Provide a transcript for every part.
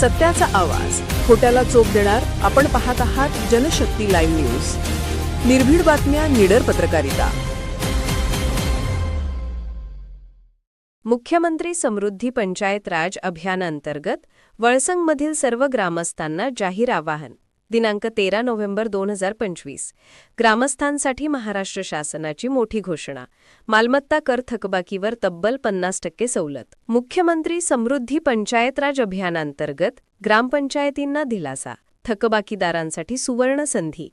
सत्याचा आवाज. खोट्याला चोप देणार आपण पाहत आहात जनशक्ती लाईव्ह न्यूज. निर्भीड बातम्या निडर पत्रकारिता. मुख्यमंत्री समृद्धी पंचायत राज अभियानांतर्गत वळसंगमधील सर्व ग्रामस्थांना जाहीर आवाहन. दिनांक तेरा नोव्हेंबर दोन हजार पंचवीस. ग्रामस्थांसाठी महाराष्ट्र शासनाची मोठी घोषणा. मालमत्ता कर थकबाकीवर तब्बल पन्नास टक्के सवलत. मुख्यमंत्री समृद्धी पंचायत राज अभियानांतर्गत ग्रामपंचायतींना दिलासा. थकबाकीदारांसाठी सुवर्ण संधी.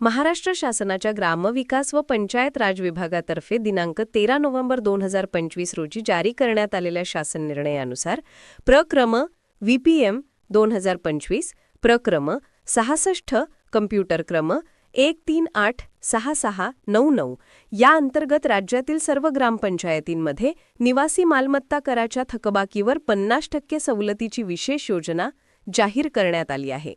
महाराष्ट्र शासनाच्या ग्रामविकास व पंचायत राज विभागातर्फे दिनांक तेरा नोव्हेंबर दोन हजार पंचवीस रोजी जारी करण्यात आलेल्या शासन निर्णयानुसार प्रक्रम व्हीपीएम दोन हजार पंचवीस प्रक्रम सहासष्ट कम्प्युटर क्रम एक तीन आठ सहा सहा नऊ नऊ. या अंतर्गत राज्यातील सर्व ग्रामपंचायतींमध्ये निवासी मालमत्ता कराच्या थकबाकीवर पन्नास टक्के सवलतीची विशेष योजना जाहीर करण्यात आली आहे.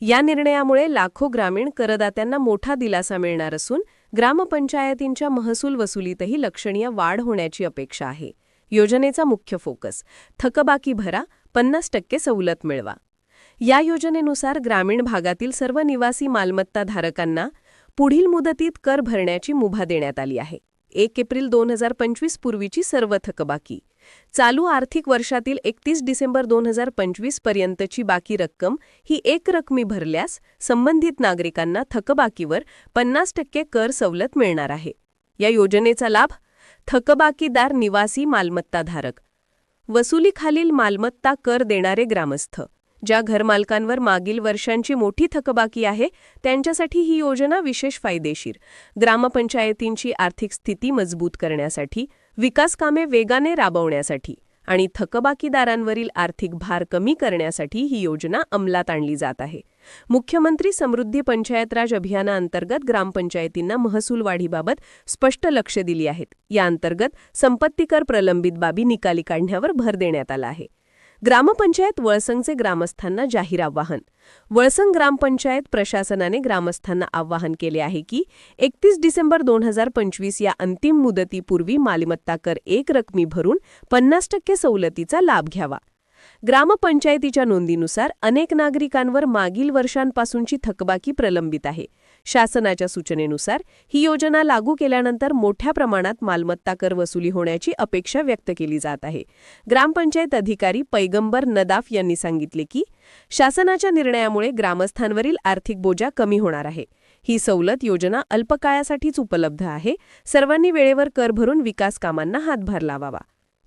या निर्णयामुळे लाखो ग्रामीण करदात्यांना मोठा दिलासा मिळणार असून ग्रामपंचायतींच्या महसूल वसुलीतही लक्षणीय वाढ होण्याची अपेक्षा आहे. योजनेचा मुख्य फोकस थकबाकी भरा पन्नास टक्के सवलत मिळवा. या योजनेनुसार ग्रामीण भागातील सर्व निवासी मालमत्ताधारकांना पुढील मुदतीत कर भरण्याची मुभा देण्यात आली आहे. एक एप्रिल दोन हजार पंचवीस पूर्वीची सर्व थकबाकी. चालू आर्थिक वर्षातील एकतीस डिसेंबर दोन हजार पंचवीस पर्यंतची बाकी रक्कम ही एक रकमी भरल्यास संबंधित नागरिकांना थकबाकीवर पन्नास टक्के कर सवलत मिळणार आहे. या योजनेचा लाभ थकबाकीदार निवासी मालमत्ताधारक वसुलीखालील मालमत्ता कर देणारे ग्रामस्थ ज्या घरमालकांवर मागील वर्षांची मोठी थकबाकी आहे त्यांच्यासाठी ही योजना विशेष फायदेशीर. ग्रामपंचायतींची आर्थिक स्थिती मजबूत करण्यासाठी विकासकामे वेगाने राबवण्यासाठी आणि थकबाकीदारांवरील आर्थिक भार कमी करण्यासाठी ही योजना अंमलात आणली जात आहे. मुख्यमंत्री समृद्धी पंचायत राज अभियानाअंतर्गत ग्रामपंचायतींना महसूल वाढीबाबत स्पष्ट लक्ष दिली आहेत. या अंतर्गत संपत्ती कर प्रलंबित बाबी निकाली काढण्यावर भर देण्यात आला आहे. ग्रामपंचायत वळसंगचे ग्रामस्थांना जाहीर आवाहन. वळसंग ग्रामपंचायत प्रशासनाने ग्रामस्थांना आवाहन केले आहे की एकतीस डिसेंबर दोन हजार पंचवीस या अंतिम मुदतीपूर्वी मालमत्ता कर एक रकमी भरून पन्नास टक्के सवलतीचा लाभ घ्यावा. ग्रामपंचायतीच्या नोंदीनुसार अनेक नागरिकांवर मागील वर्षांपासूनची थकबाकी प्रलंबित आहे. शासनाच्या सूचनेनुसार ही योजना लागू केल्यानंतर मोठ्या प्रमाणात मालमत्ता कर वसुली होण्याची अपेक्षा व्यक्त केली जात आहे. ग्रामपंचायत अधिकारी पैगंबर नदाफ यांनी सांगितले की शासनाच्या निर्णयामुळे ग्रामस्थांवरील आर्थिक बोजा कमी होणार आहे. ही सवलत योजना अल्पकाळासाठीच उपलब्ध आहे. सर्वांनी वेळेवर कर भरून विकास कामांना हातभार लावावा.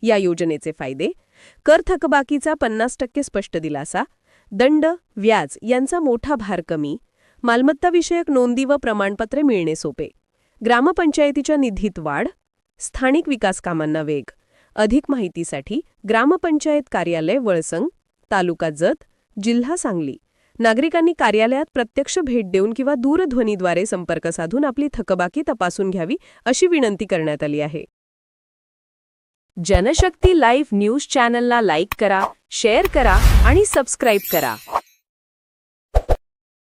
या योजनेचे फायदे कर थकबाकीचा पन्नास टक्के स्पष्ट दिलासा दंड व्याज यांचा मोठा भार कमी मालमत्ताविषयक नोंदी व प्रमाणपत्रे मिळणे सोपे. ग्रामपंचायतीच्या निधीत वाढ स्थानिक विकास कामांना वेग अधिक माहितीसाठी ग्रामपंचायत कार्यालय वळसंग तालुका जत जिल्हा सांगली. नागरिकांनी कार्यालयात प्रत्यक्ष भेट देऊन किंवा दूरध्वनीद्वारे संपर्क साधून आपली थकबाकी तपासून घ्यावी अशी विनंती करण्यात आली आहे. जनशक्ती लाईव्ह न्यूज चॅनलला लाईक करा शेअर करा आणि सबस्क्राईब करा.